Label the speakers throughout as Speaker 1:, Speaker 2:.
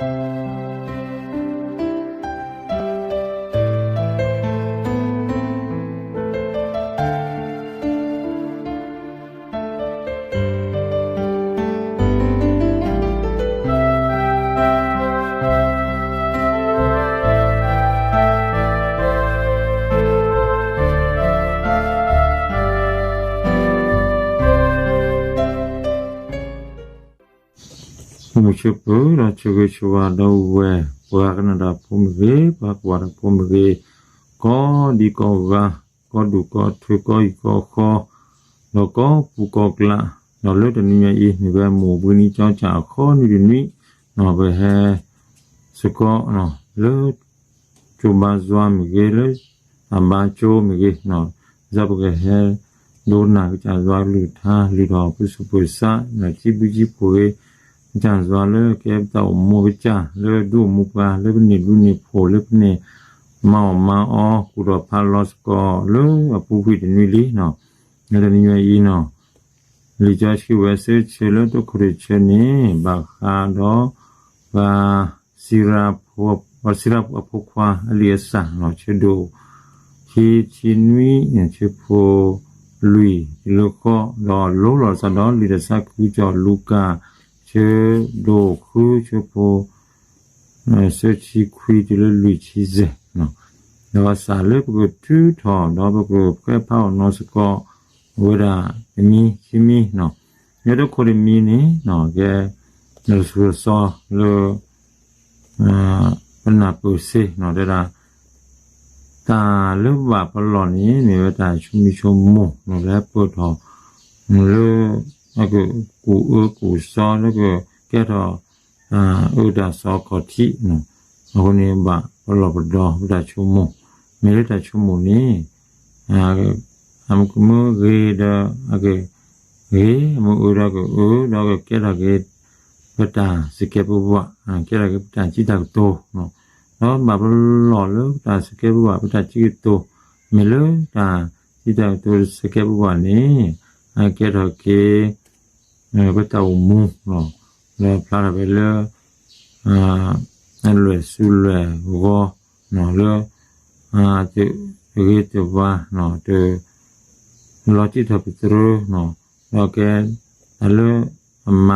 Speaker 1: mu chupu ra chugu chuwa do we wa kana da phum ve ba kwa da phum ve ko di ko ga ko du ko thu ko i ko kho no ko pu ko kla no le de ni yi ni ba mu bu ni chao cha kho ni ni ni no be he su ko no le chu ba zwa mi ge le a ba chu mi ge no za bu ge he do na cha zwa lu tha li do pu su pu sa na chi bu ji pu ge ကြံစွာလဲကဲတော့မောကြလဲဒုမူပါလဲနေလူနေဖို့လဲနေမောင်မောင်အောကုရဖာလော့စကောလဲအပူဖိတနွေလီနော်ငါတနွေဤနော်လီချရှိဝဲစေချေလို့တော့ခရချနေဘာခါတော့ဘာစီရာဖို့ဘာစီရာအဖို့ခွာအလီဆာနော်ချေဒိုချီချီနွီချေဖို့လူလောကတော့လောလောစတော့လီရစကူကြောလူကာ ချေဒိုခုချေဖို့စချီခွီတလလူချီစေနော်တော့စာလေကတူထောတော့ဘကဖဲဖောက်နော်စကောဝရမီချီမီနော်ရတော့ခိုရမီနေနော်ကဲနော်ဆူဆောလောအာပနာပုစေနော်ဒါတာလုဘပလောနီနေဝတာချူမီချုံမို့နော်လဲပုတ်တော်လော 那个古俄古烧那个叫做啊欧达烧烤体呢，然后呢把我老不到不打出门，没得打出门呢，啊个他们个么个的那个诶，么欧那个欧那个叫那个不打是给不不啊，叫那个不打几大个多喏，然后把不老了打是给不不不打几个多，没了打几大多是给不不呢，啊叫那个。 အဲဘတောမူနော်လေဖလာပဲလေအာအလွယ်ဆူလွယ်ဘောနော်လေအာတေရေတဘာနော်တေလောတိတပတရနော်လောကဲအလေအမ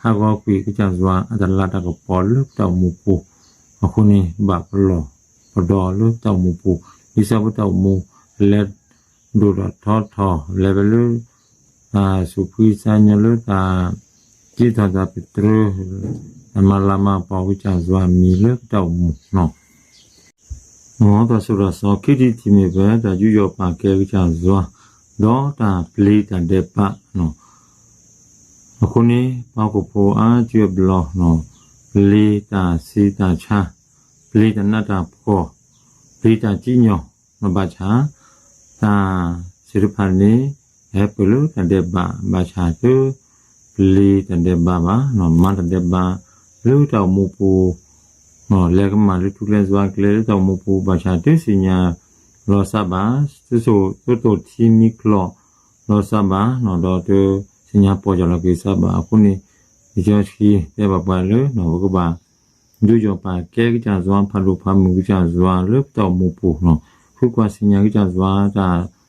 Speaker 1: ဟာကောကွေကကြဇွာအတလာတကပေါ်လုတောမူပူအခုနေဘာပလော ပဒေါ်လုတောမူပူဒီစဘတောမူလက်ဒူရထောထောလေဘလူအာစုပူစညလတာจิตတာပတရအမလာမပေါ်ဝချဇွာမီလတောက်မှုနော်မောတဆူရသောခိတိတိမေပဲတာယူယောပါကဲဝ ချဇွာဒေါတာပလီတန်တဲ့ပနော်အခုနေပေါကိုဖိုအားကျွဘလောနော်ပလီတာစီတာချာပလီတနတာဖောပလီတာကြီးညောမဘချာတာစိရဖာနေအဲပလူတတဲ့ဘာဘာချာသူပလီတတဲ့ဘာဘာနော်မန်တတဲ့ဘာလူတော်မူပူနော်လက်ကမလူထုလဲဇွာကလေးတော်မူပူဘာချာတဲ့စညာလောစဘာသူဆိုတူ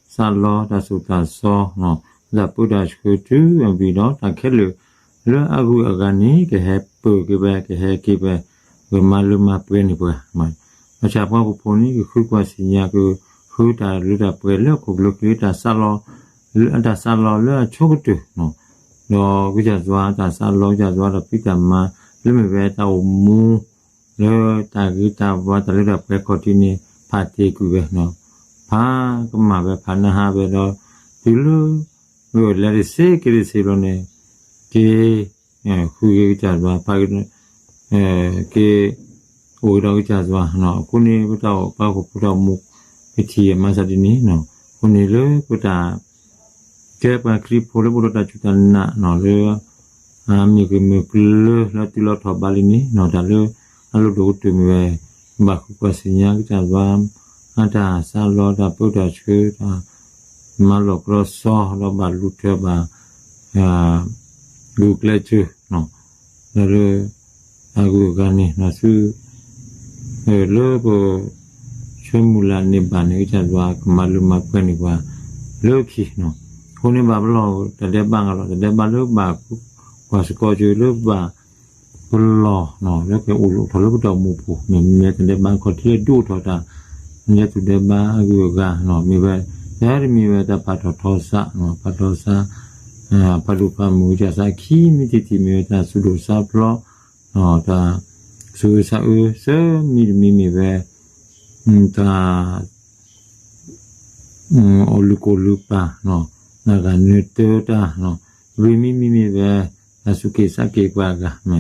Speaker 1: တူတီမီကလောလောစဘာနော်တော့သူစညာပေါ်ကြလောကိစဘာအခုနေဒီချောချီတဲ့ဘာပါလေနော်ဘကဘာဒူကြောပါကဲကြဇွာဖာလူဖာမူကြဇွာလုတော်မူပူနော်ခုကစညာကြဇွာတာစလောတဆုတသောနော်ဇပုဒ္ဒရှုတုအဘိတော့တခဲလူလောအကူအကနေကဟပုကဘကဟကေဘဝမလူမပွေးနေပွားမအချာပွားကိုပုံနီခုကွာစီညာကိုခုတာလူတာပွေလောကိုဘလကေတာစလောလူအတာစလောလောချုပ်တုနော်တော့ကြကြဇွာတာစလောကြဇွာတော့ပိကမလူမပဲတော့မူလောတာဂီတာဘာတလူတာပွေခေါ်တီနေဖာတေကူပဲနော် ဘာကမှပဲဖာနဟာပဲတော့ဒီလိုမျိုးလည်းစေကိရစီလုံးနေကေခုကြီးကြပါဖာကအဲကေဟိုတော့ကြပါနော်ခုနေတော့ဘာကိုပတော့မူပတိမစတိနေနော်ခုနေလေကတာကေပါခရီပိုလဘရတာချူတနာနော်လေအာမီကမကလလာတီလာထဘာလီနီနော်ဒါလေအလိုတော့တူမြဲဘာခုကစညာကြပါ အတာဆာလောတာပုဒ္ဒချွေတာမလောကရဆောလောဘလူထဘာအာလူကလက်ချနော်ဒါရအအခုကနေနဆုအဲလောဘချွေးမူလာနေပါနေကြသွားကမလူမခွနေပါလောခိနော်ခုနေပါဘလောတတဲ့ပန်းကတော့တတဲ့ပန်းလို့ပါကွာစကောကျွလို့ပါဘလောနော်ရကေဦးလို့ထလို့တော့မူဖို့မြင်မြင်တဲ့ပန်းခေါ်တဲ့တို့ထော်တာ မြတ်သူတပါအကုကနော်မိဘဒါရမိဘတပါတော်ထောစနော်ပတော်စာအာပလူပမူကြစာခီမိတိတိမိဘတဆုလို့စာပလောနော်ဒါဆုစာဥစမိမိမိဘဒါအလူကိုလူပါနော်နာကနေတေတာနော်ရိမိမိမိဘအစုကေစကေကွာကမဲ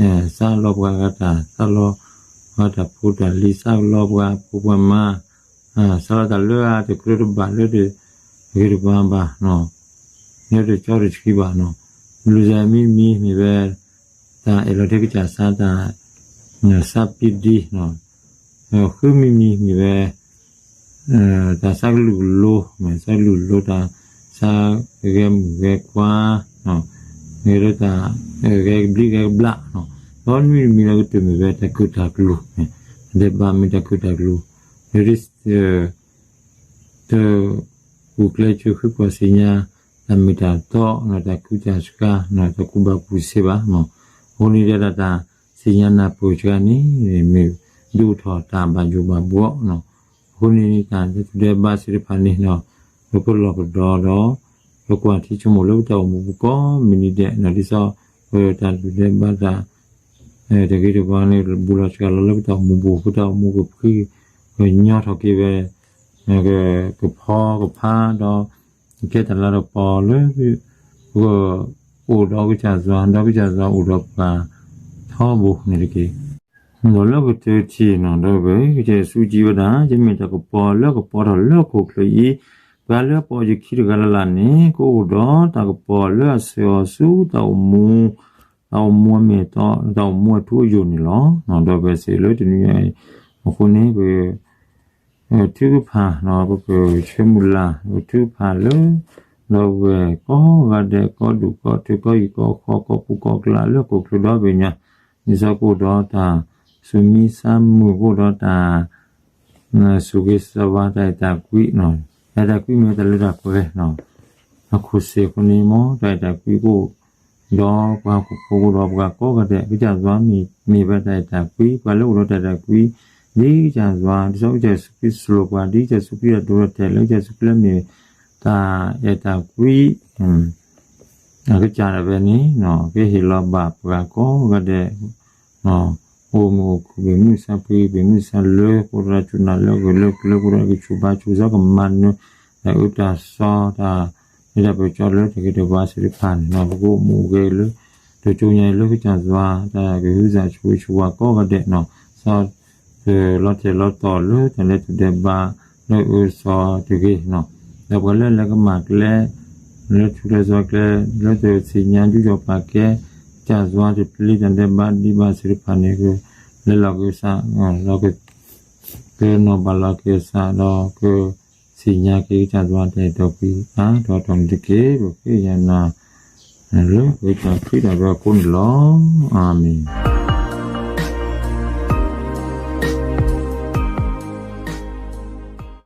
Speaker 1: အဲစာလောကကတာစာလောောတာဖူတာလီဆောက်လောဘကပူပမာအာဆောတာလွာတကရဘလွတ်ရေရဘာဘာနော်ညတဲ့ကြောက်ရချီပါနော်လူဇာမီမီမိပဲဒါအလိုတက်ကကြစာတာစပ်ပီဒီနော်ခုမီမီမိပဲအဲဒါဆက်လူလို့မဆက်လူလို့ဒါစာရေရေကွာနော်နေရတာရေဘလီရေဘလာနော် ဘောမီမီလည်းတူမိပဲတကုတာကလူဒေဘာမီတကုတာကလူရစ်တဲ့ kukle chuku kwa sinya na mita to na ta kuja suka na ta kuba kuseba mo honi da ta sinya na puja ni me du tho ta ba ju ba bo no honi ni ta de ba siri pha ni no lo ko lo ko do do lo kwa ti chu mo lo ta mo bu ko mini de na di so ho ta du de ba ta eh de ge de ba ni bu la suka lo lo ta mo bu ko ta mo ko phi nya tho ke be ကကဖောကဖာတော့ကဲတလာတော့ပေါ်လို့ဟိုဟိုတော့ကြဇွန်တော့ကြဇွန်ဥတော့ပါထောဘူးနေကေနော်လောကတေချီနော်တော့ပဲကျေစူကြည့်ဝတာဂျမီတကပေါ်လောကပေါ်တော့လောကခလီဘာလောပေါ်ကြခိရကလာလာနေကိုတော့တကပေါ်လောဆောစူတော့မူ တော့မွမေတော့တော့မွထူးယူနေလောနော်တော့ပဲစေလို့ဒီနေ့အခုနေပဲ tu pha no ko ko chemula tu pha lo no we ko ga de ko du ko tu ko i ko kho ko pu ko kla lo ko klo do be nya ni sa ko do ta su mi sa mu ko do ta na su ge sa wa ta ta kwi no ta ta kwi me ta lo da ko le no na ko se ko ni mo ta ta kwi ko do kwa ko ko do ga ko ga de bi ja zwa mi mi ba ta ta kwi ba lo do ta ta kwi ဒီကြစွာဒီစောကျစပိစလောပါဒီကျစပိရဒိုရတဲ့လောက်ကျစပိလမြေတာယတာကွီဟွန်းအခုကြရပဲနီနော်ကေဟီလောဘပကကောကတဲ့နော်ဟိုမိုကူဘီမူစပိဘီမူစလေကိုရချူနာလောကလောကလောကရကချူပါချူဇကမန်နဥတာစောတာ ဒီတော့ကြောလို့တကယ်တော့ဘာစရိဖန်နော်ဘကိုမူကေလို့တို့ချုံရလို့ကြစွာတာကေဟူဇာချူချူဝါကောကတဲ့နော်စော que lo te lo to lu te le tu de ba lo u so tu ge no le bo le le ga ma le le tu le so ke le te si nya ju jo pa ke cha zwa de pli de de ba di ba si pa ne ke le lo ge sa lo ke ke no ba la ke sa lo ke si nya ke cha zwa de to pi ha to to de ke bo ke ya na lo ke cha phi da ba kun lo amen